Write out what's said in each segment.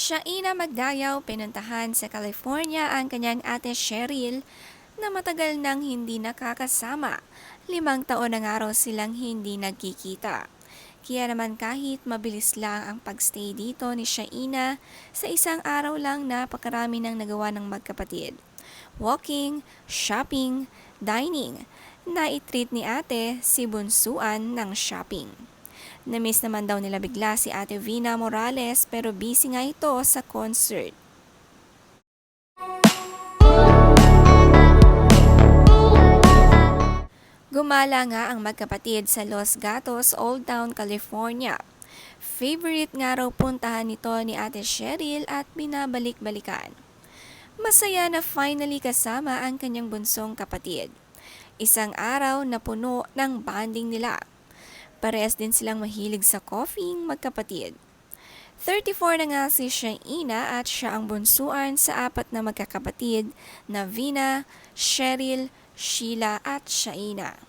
Shaina Magdayaw pinuntahan sa California ang kanyang ate Cheryl na matagal nang hindi nakakasama. Limang taon na nga raw silang hindi nagkikita. Kaya naman kahit mabilis lang ang pagstay dito ni Shaina, sa isang araw lang napakarami ng nagawa ng magkapatid. Walking, shopping, dining. Naitreat ni ate si Bunsuan ng shopping. Namiss naman daw nila bigla si Ate Vina Morales pero busy nga ito sa concert. Gumala nga ang magkapatid sa Los Gatos, Old Town, California. Favorite nga raw puntahan nito ni Ate Cheryl at binabalik-balikan. Masaya na finally kasama ang kanyang bunsong kapatid. Isang araw na puno ng bonding nila. Parehas din silang mahilig sa coffee magkapatid. 34 na nga si Shaina at siya ang bunsuan sa apat na magkakapatid na Vina, Cheryl, Sheila at Shaina.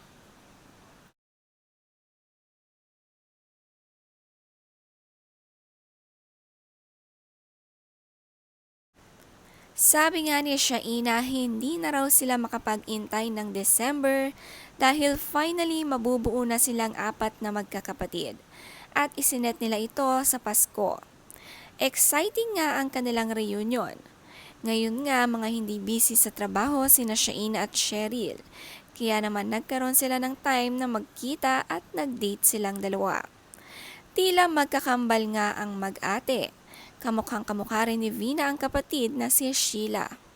Sabi nga ni Shaina, hindi na raw sila makapag-intay ng December dahil finally mabubuo na silang apat na magkakapatid. At isinet nila ito sa Pasko. Exciting nga ang kanilang reunion. Ngayon nga mga hindi busy sa trabaho sina Shaina at Cheryl. Kaya naman nagkaroon sila ng time na magkita at nag-date silang dalawa. Tila magkakambal nga ang mag-ate. Kamukhang kamukha rin ni Vina ang kapatid na si Sheila.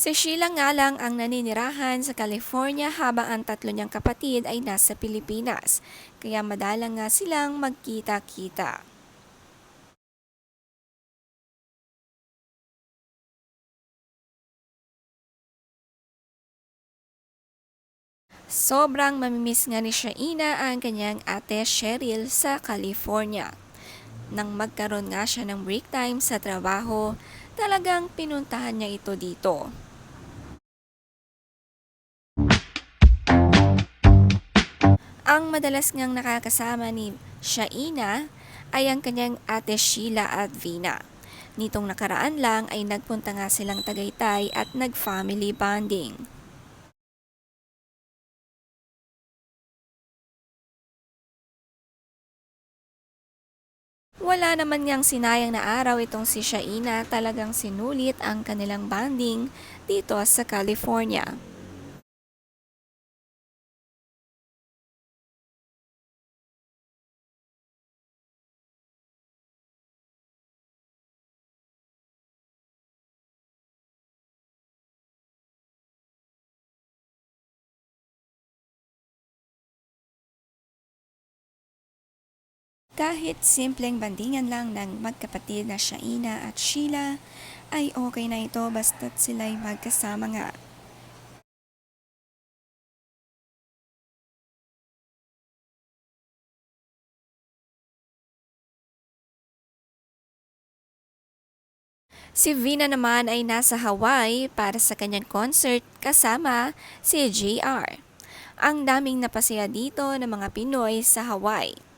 Si Sheila nga lang ang naninirahan sa California habang ang tatlo niyang kapatid ay nasa Pilipinas, kaya madalang nga silang magkita-kita. Sobrang mamimiss nga ni Shaina ang kanyang ate Cheryl sa California. Nang magkaroon nga siya ng break time sa trabaho, talagang pinuntahan niya ito dito. Ang madalas ngang nakakasama ni Shaina ay ang kanyang ate Sheila at Vina. Nitong nakaraan lang ay nagpunta nga silang Tagaytay at nag-family bonding. Wala naman niyang sinayang na araw itong si Shaina talagang sinulit ang kanilang bonding dito sa California. Kahit simpleng bandingan lang ng magkapatid na Shaina at Sheila, ay okay na ito basta't sila'y magkasama nga. Si Vina naman ay nasa Hawaii para sa kanyang concert kasama si JR. Ang daming napasaya dito ng mga Pinoy sa Hawaii.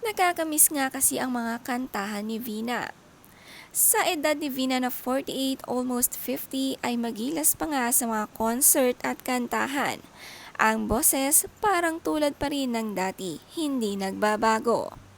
Nakakamiss nga kasi ang mga kantahan ni Vina. Sa edad ni Vina na 48, almost 50, ay magilas pa nga sa mga concert at kantahan. Ang boses parang tulad pa rin ng dati, hindi nagbabago.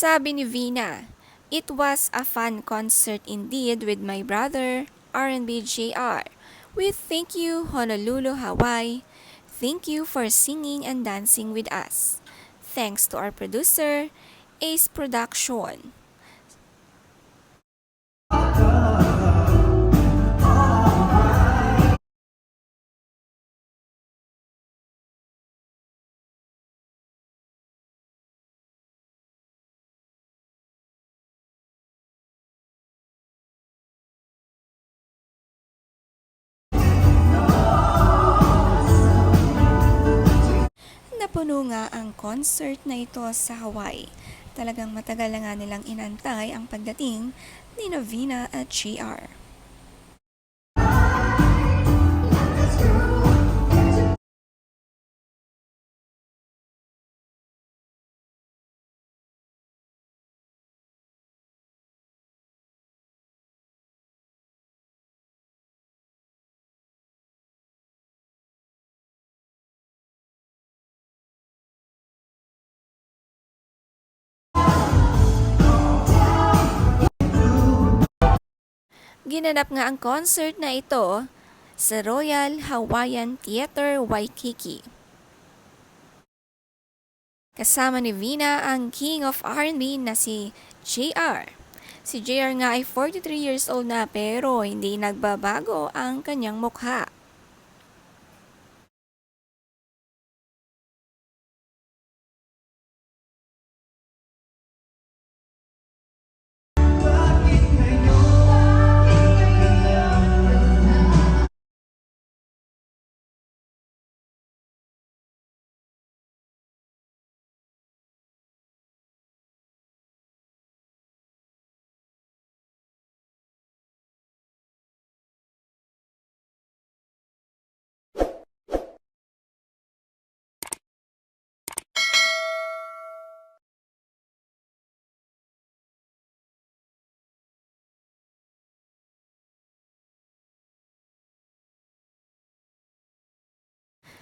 Sabi ni Vina, It was a fun concert indeed with my brother, R&B JR. We thank you, Honolulu, Hawaii. Thank you for singing and dancing with us. Thanks to our producer, Ace Production. Napuno nga ang concert na ito sa Hawaii. Talagang matagal na nga nilang inantay ang pagdating ni Navina at JR. Ginanap nga ang concert na ito sa Royal Hawaiian Theater Waikiki. Kasama ni Vina ang King of R&B na si JR. Si JR nga ay 43 years old na pero hindi nagbabago ang kanyang mukha.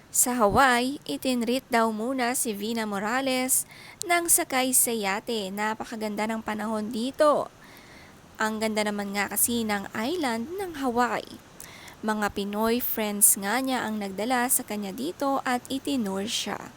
Sa Hawaii, itinreat daw muna si Vina Morales nang sakay sa yate. Napakaganda ng panahon dito. Ang ganda naman nga kasi ng island ng Hawaii. Mga Pinoy friends nga niya ang nagdala sa kanya dito at itinur siya.